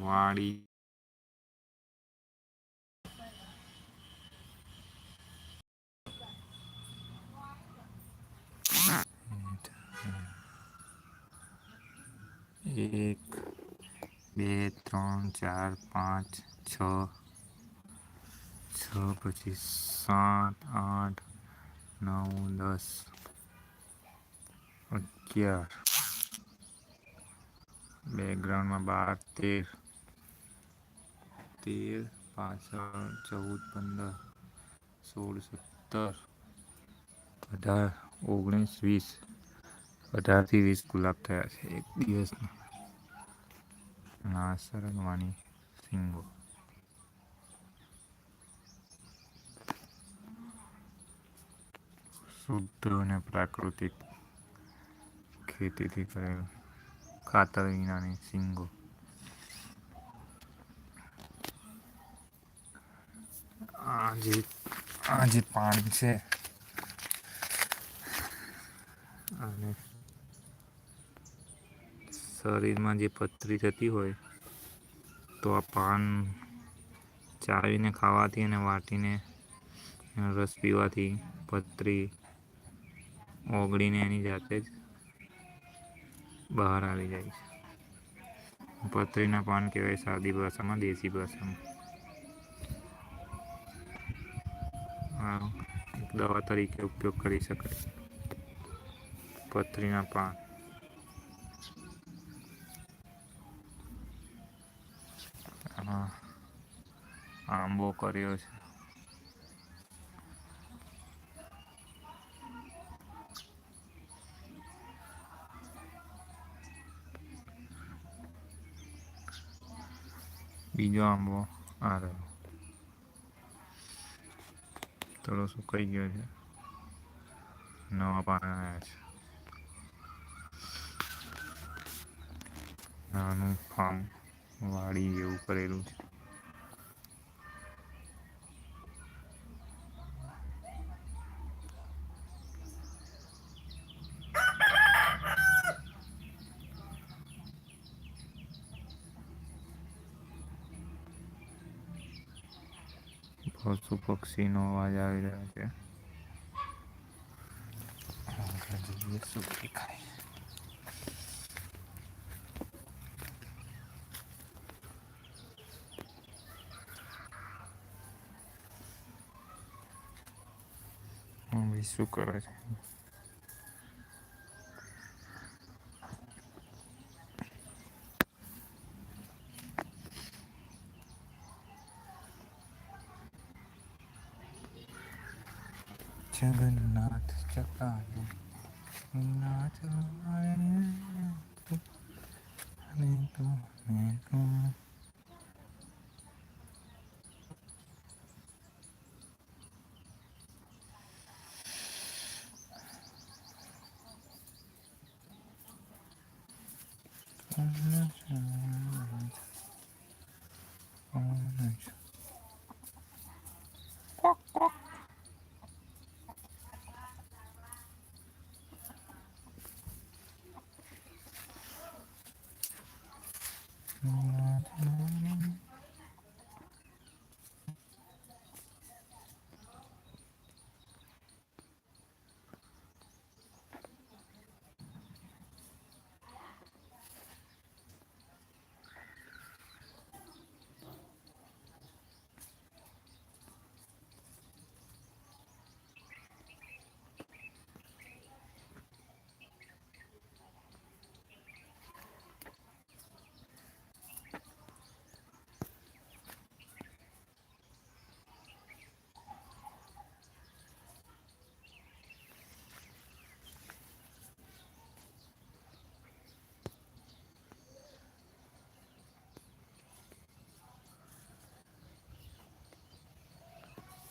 વાડી એક બે ત્રણ ચાર પાંચ છ છ પછી સાત આઠ નવ દસ અગિયાર બેકગ્રાઉન્ડમાં બાર, તેર તેર, પાછળ ચૌદ, પંદર, સોળ, સત્તર, અઢાર, ઓગણીસ, વીસ, અઢારથી વીસ ગુલાબ થયા છે એક દિવસમાં નાસરગવાની સિંગો. શુદ્ધ અને પ્રાકૃતિક ખેતીથી કરેલ. ખાતર વિનાની સિંગો આ જે આ જે પાન છે. અને શરીરમાં જે પથરી થતી હોય, તો આ પાન ચાવીને ખાવાથી અને વાટીને રસ પીવાથી પથરી ઓગળીને એની જાતે જ બહાર આવી જાય છે. પથરીના પાન કહેવાય સાદી ભાષામાં, દેશી ભાષામાં. દવા તરીકે ઉપયોગ કરી શકાય. પથરીના પાન. આંબો કર્યો છે. બીજો આંબો. આ રહ્યો. થોડો સુકાઈ ગયો છે? નવા પાના આવ્યા છે. નાનું ફાર્મ વાડી જેવું કરેલું છે. પશુ પક્ષીનો અવાજ આવી રહ્યો છે. શું દેખાય શું કરે છે. जगन्नाथ चकाले नाथ हरे तो मैं तो I'm not sure. Mm-hmm.